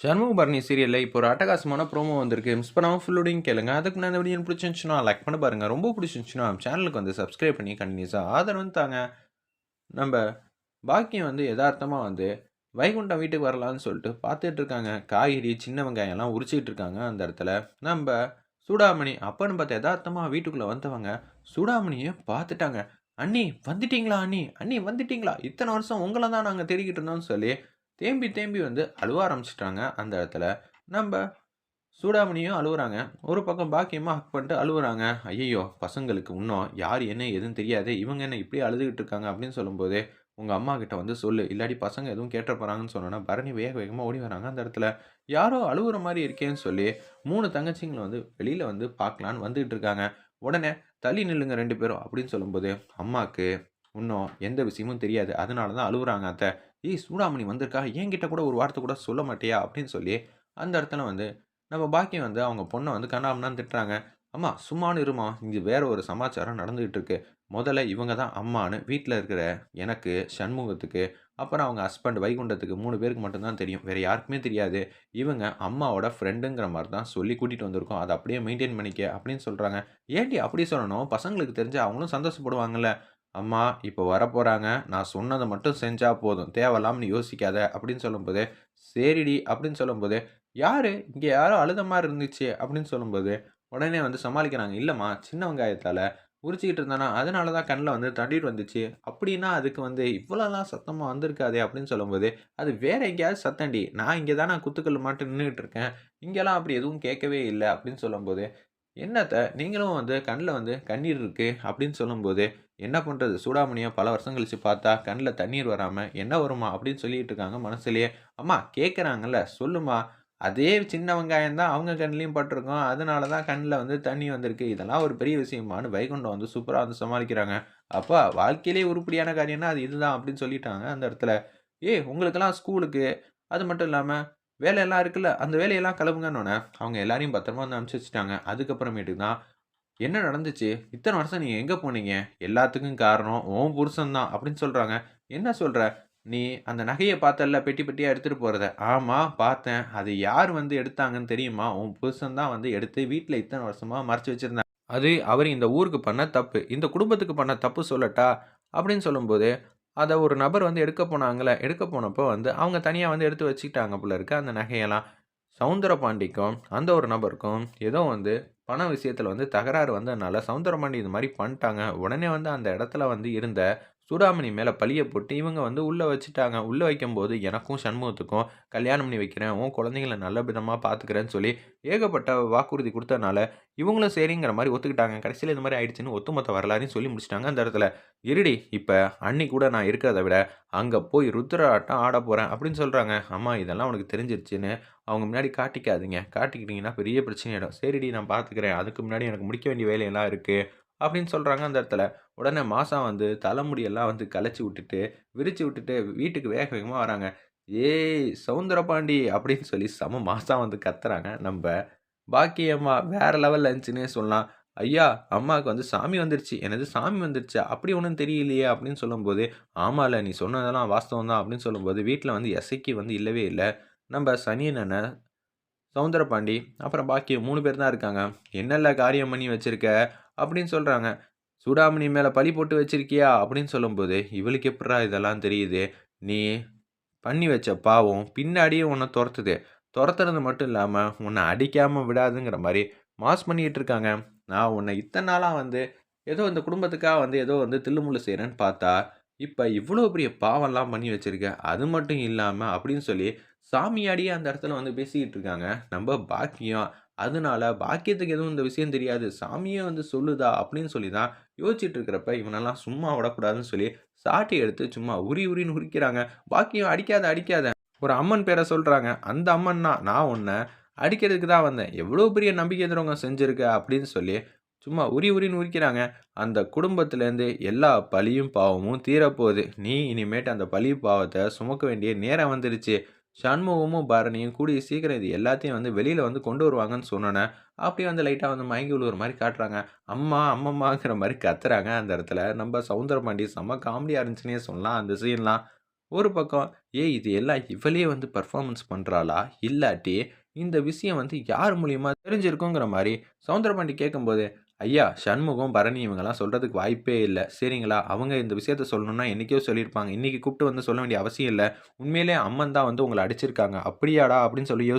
சண்முகபரணி சீரியலில் இப்போ ஒரு அட்டகாசமான ப்ரோமோ வந்திருக்கு. மிஸ் பண்ணாமல் ஃபுல்லோடையும் கேளுங்க. அதுக்கு நான் இந்த வீடியோ பிடிச்சிருந்துச்சுன்னா லைக் பண்ண பாருங்கள் ரொம்ப பிடிச்சிருந்துச்சுன்னா சேனலுக்கு வந்து சப்ஸ்கிரைப் பண்ணி கண்டினியூஸாக ஆதரவு தாங்க. நம்ம பாக்கியம் வந்து யதார்த்தமாக வந்து வைகுண்டம் வீட்டுக்கு வரலான்னு சொல்லிட்டு பார்த்துட்டு இருக்காங்க. காய்கறி சின்ன வெங்காயம்லாம் உரிச்சிக்கிட்டு இருக்காங்க அந்த இடத்துல. நம்ம சூடாமணி அப்பன்னு பார்த்து யதார்த்தமாக வீட்டுக்குள்ளே வந்தவங்க சூடாமணியை பார்த்துட்டாங்க. அண்ணி வந்துட்டீங்களா அண்ணி? அண்ணி வந்துட்டீங்களா? இத்தனை வருஷம் உங்களை தான் நாங்கள் தேடிக்கிட்டு இருந்தோம்னு சொல்லி தேம்பி தேம்பி வந்து அழுவ ஆரம்பிச்சிட்டாங்க அந்த இடத்துல. நம்ம சூடாமணியும் அழுவுறாங்க. ஒரு பக்கம் பாக்கியமாக ஹக் பண்ணிட்டு அழுவுறாங்க. ஐயோ பசங்களுக்கு இன்னும் யார் என்ன எதுவும் தெரியாது இவங்க என்ன இப்படி அழுதுகிட்டு இருக்காங்க அப்படின்னு சொல்லும்போது உங்கள் அம்மா கிட்ட வந்து சொல்லு. இல்லாட்டி பசங்க எதுவும் கேட்ட போகிறாங்கன்னு சொன்னோன்னா பரணி வேக வேகமாக ஓடி வராங்க அந்த இடத்துல. யாரோ அழுகுற மாதிரி இருக்கேன்னு சொல்லி மூணு தங்கச்சிங்களை வந்து வெளியில் வந்து பார்க்கலான்னு வந்துகிட்டு இருக்காங்க. உடனே தள்ளி நில்லுங்க ரெண்டு பேரும் அப்படின்னு சொல்லும்போது அம்மாவுக்கு இன்னும் எந்த விஷயமும் தெரியாது. அதனால தான் அழுவுறாங்க அத்தை. ஏய் சூடாமணி வந்திருக்கா? என்கிட்ட கூட ஒரு வார்த்தை கூட சொல்ல மாட்டியா? அப்படின்னு சொல்லி அந்த இடத்துல வந்து நம்ம பாக்கியம் வந்து அவங்க பொண்ணை வந்து கண்ணாமண்ணான்னு திட்டுறாங்க. அம்மா சும்மானு இருமா. இங்கே வேற ஒரு சமாச்சாரம் நடந்துகிட்டு இருக்கு முதல்ல இவங்க தான் அம்மானு வீட்டில் இருக்கிற எனக்கு சண்முகத்துக்கு அப்புறம் அவங்க ஹஸ்பண்ட் வைகுண்டத்துக்கு மூணு பேருக்கு மட்டும்தான் தெரியும். வேறு யாருக்குமே தெரியாது. இவங்க அம்மாவோட ஃப்ரெண்டுங்கிற மாதிரி தான் சொல்லி கூட்டிகிட்டு வந்திருக்கோம். அதை அப்படியே மெயின்டைன் பண்ணிக்க அப்படின்னு சொல்கிறாங்க ஏன்டி அப்படி சொல்லணும்? பசங்களுக்கு தெரிஞ்சு அவங்களும் சந்தோஷப்படுவாங்கல்ல. அம்மா இப்போ வரப்போகிறாங்க நான் சொன்னதை மட்டும் செஞ்சால் போதும். தேவையில்லாமல் யோசிக்காத அப்படின்னு சொல்லும்போது சரிடி அப்படின்னு சொல்லும்போது யார்? இங்கே யாரோ அழுத மாதிரி இருந்துச்சு அப்படின்னு சொல்லும்போது உடனே வந்து சமாளிக்கிறாங்க. இல்லைம்மா சின்ன வெங்காயத்தால் உரிச்சிக்கிட்டு இருந்தானா? அதனால தான் கண்ணில் வந்து தண்ணீர் வந்துச்சு. அப்படின்னா அதுக்கு வந்து இவ்வளோலாம் சத்தமாக வந்திருக்காதே அப்படின்னு சொல்லும்போது அது வேற எங்கேயாவது சத்தண்டி நான் இங்கே தான் நான் குத்துக்கல் மட்டும் நின்றுட்டு இருக்கேன். இங்கெல்லாம் அப்படி எதுவும் கேட்கவே இல்லை அப்படின்னு சொல்லும்போது என்னத்த? நீங்களும் வந்து கண்ணில் வந்து கண்ணீர் இருக்குது அப்படின்னு சொல்லும்போது என்ன பண்ணுறது சூடாமணியை பல வருஷம் கழிச்சு பார்த்தா கண்ணில் தண்ணீர் வராமல் என்ன வருமா அப்படின்னு சொல்லிட்டு இருக்காங்க மனசுலேயே. அம்மா கேட்குறாங்கல்ல சொல்லுமா. அதே சின்ன வெங்காயம் தான் அவங்க கண்ணிலையும் பட்டிருக்கோம். அதனால தான் கண்ணில் வந்து தண்ணி வந்திருக்கு. இதெல்லாம் ஒரு பெரிய விஷயமானு வைகுண்டம் வந்து சூப்பராக வந்து சமாளிக்கிறாங்க. அப்பா வாழ்க்கையிலே உருப்படியான காரியம்னா அது இதுதான் அப்படின்னு சொல்லிட்டாங்க அந்த இடத்துல. ஏய் உங்களுக்கெல்லாம் ஸ்கூலுக்கு அது மட்டும் இல்லாமல் வேலையெல்லாம் இருக்குல்ல அந்த வேலையெல்லாம் கிளம்புங்கன்னொன்னே அவங்க எல்லாரையும் பத்திரமா வந்து அனுப்பிச்சி வச்சுட்டாங்க. அதுக்கப்புறமேட்டுக்கு தான் என்ன நடந்துச்சு? இத்தனை வருஷம் நீங்கள் எங்கே போனீங்க? எல்லாத்துக்கும் காரணம் உன் புருஷன் தான் அப்படின்னு சொல்கிறாங்க என்ன சொல்கிற நீ அந்த நகையை பார்த்தல்ல பெட்டி பெட்டியாக எடுத்துகிட்டு போகிறத ஆமாம் பார்த்தேன். அது யார் வந்து எடுத்தாங்கன்னு தெரியுமா? உன் புருஷன் தான் வந்து எடுத்து வீட்டில் இத்தனை வருஷமாக மறைச்சி வச்சுருந்தேன். அது அவர் இந்த ஊருக்கு பண்ண தப்பு இந்த குடும்பத்துக்கு பண்ண தப்பு சொல்லட்டா அப்படின்னு சொல்லும்போது அதை ஒரு நபர் வந்து எடுக்க போனாங்களே எடுக்க போனப்போ வந்து அவங்க தனியாக வந்து எடுத்து வச்சுக்கிட்டாங்க போல இருக்க. அந்த நகையெல்லாம் சவுந்தரபாண்டிக்கும் அந்த ஒரு நபருக்கும் ஏதோ வந்து பண விஷயத்தில் வந்து தகராறு வந்ததுனால சவுந்தரபாண்டி இது மாதிரி பண்ணிட்டாங்க. உடனே வந்து அந்த இடத்துல வந்து இருந்த சூடாமணி மேலே பழியை போட்டு இவங்க வந்து உள்ளே வச்சுட்டாங்க. உள்ளே வைக்கும்போது எனக்கும் சண்முகத்துக்கும் கல்யாணம் பண்ணி வைக்கிறேன். உன் குழந்தைங்களை நல்ல விதமாக பார்த்துக்கிறேன்னு சொல்லி ஏகப்பட்ட வாக்குறுதி கொடுத்தனால இவங்களும் சரிங்கிற மாதிரி ஒத்துக்கிட்டாங்க. கடைசியில் இந்த மாதிரி ஆயிடுச்சுன்னு ஒத்துமொத்த வரலாறுன்னு சொல்லி முடிச்சிட்டாங்க அந்த இடத்துல. இருடி இப்போ அன்னி கூட நான் இருக்கிறத விட அங்கே போய் ருத்ராட்டம் ஆட போகிறேன் அப்படின்னு சொல்கிறாங்க அம்மா இதெல்லாம் உனக்கு தெரிஞ்சிருச்சுன்னு அவங்க முன்னாடி காட்டிக்காதீங்க. காட்டிக்கிட்டிங்கன்னா பெரிய பிரச்சனையிடும் சரிடி நான் பார்த்துக்கிறேன் அதுக்கு முன்னாடி எனக்கு முடிக்க வேண்டிய வேலையெல்லாம் இருக்குது அப்படின்னு சொல்கிறாங்க அந்த இடத்துல. உடனே மாதம் வந்து தலைமுடியெல்லாம் வந்து கலைச்சி விட்டுட்டு விரித்து விட்டுட்டு வீட்டுக்கு வேக வேகமாக வராங்க. ஏய் சவுந்தரபாண்டி அப்படின்னு சொல்லி செம மாதம் வந்து கத்துறாங்க. நம்ம பாக்கியம்மா வேறு லெவலில் இருந்துச்சுன்னே சொல்லலாம். ஐயா அம்மாவுக்கு வந்து சாமி வந்துருச்சு. எனது சாமி வந்துருச்சு? அப்படி ஒன்றும் தெரியலையே அப்படின்னு சொல்லும்போது ஆமாம்ல நீ சொன்னதெல்லாம் வாஸ்தவம் தான் அப்படின்னு சொல்லும்போது வீட்டில் வந்து எசைக்கு வந்து இல்லவே இல்லை. நம்ம சனியன் அண்ணன் சவுந்தரபாண்டி அப்புறம் பாக்கியம் மூணு பேர் தான் இருக்காங்க. என்னெல்லாம் காரியம் பண்ணி வச்சுருக்க? அப்படின்னு சொல்கிறாங்க சூடாமணி மேலே பழி போட்டு வச்சிருக்கியா? அப்படின்னு சொல்லும்போது இவளுக்கு எப்படா இதெல்லாம் தெரியுது? நீ பண்ணி வச்ச பாவம் பின்னாடியே உன்னை துரத்துது. துரத்துறது மட்டும் இல்லாமல் உன்னை அடிக்காமல் விடாதுங்கிற மாதிரி மாஸ் பண்ணிகிட்டு இருக்காங்க. நான் உன்னை இத்தனை நாளாக வந்து ஏதோ இந்த குடும்பத்துக்காக வந்து ஏதோ வந்து தில்லுமுள்ளு செய்கிறேன்னு பார்த்தா இப்போ இவ்வளோ பெரிய பாவம்லாம் பண்ணி வச்சுருக்க. அது மட்டும் இல்லாமல் அப்படின்னு சொல்லி சாமியாடியே அந்த இடத்துல வந்து பேசிக்கிட்டு இருக்காங்க. நம்ம பாக்கியம் அதனால பாக்கியத்துக்கு எதுவும் இந்த விஷயம் தெரியாது. சாமியே வந்து சொல்லுதா அப்படின்னு சொல்லி தான் யோசிச்சுட்டு இருக்கிறப்ப இவனெல்லாம் சும்மா விடக்கூடாதுன்னு சொல்லி சாட்டி எடுத்து சும்மா உரி உரின்னு உரிக்கிறாங்க. பாக்கியம் அடிக்காத அடிக்காத. ஒரு அம்மன் பேரை சொல்கிறாங்க அந்த அம்மன்னா நான் உன்னை அடிக்கிறதுக்கு தான் வந்தேன். எவ்வளோ பெரிய நம்பிக்கை தருவங்க செஞ்சுருக்க அப்படின்னு சொல்லி சும்மா உரி உரின்னு உரிக்கிறாங்க. அந்த குடும்பத்துலேருந்து எல்லா பழியும் பாவமும் தீரப்போகுது. நீ இனிமேட்டு அந்த பழி பாவத்தை சுமக்க வேண்டிய நேரம் வந்துருச்சு. சண்முகமும் பரணியும் கூடிய சீக்கிரம் இது எல்லாத்தையும் வந்து வெளியில் வந்து கொண்டு வருவாங்கன்னு சொன்னோன்னே அப்படியே வந்து லைட்டாக வந்து மயங்கி விழுகிற மாதிரி காட்டுறாங்க. அம்மா அம்மம்மாங்கிற மாதிரி கத்துறாங்க அந்த இடத்துல. நம்ம சவுந்தரபாண்டி செம்ம காமெடியாக இருந்துச்சுன்னே சொல்லலாம் அந்த சீன்லாம் ஒரு பக்கம் ஏய் இது எல்லாம் இவளே வந்து பெர்ஃபார்மன்ஸ் பண்ணுறாளா இல்லாட்டி இந்த விஷயம் வந்து யார் மூலியமாக தெரிஞ்சிருக்குங்கிற மாதிரி சவுந்தரபாண்டி கேட்கும்போது ஐயா சண்முகம் பரணி இவங்கெல்லாம் சொல்கிறதுக்கு வாய்ப்பே இல்லை. சரிங்களா? அவங்க இந்த விஷயத்த சொல்லணும்னா என்றைக்கோ சொல்லியிருப்பாங்க. இன்றைக்கி கூப்பிட்டு வந்து சொல்ல வேண்டிய அவசியம் இல்லை. உண்மையிலே அம்மன் தான் வந்து உங்களை அடிச்சிருக்காங்க. அப்படியாடா? அப்படின்னு சொல்லி யோசி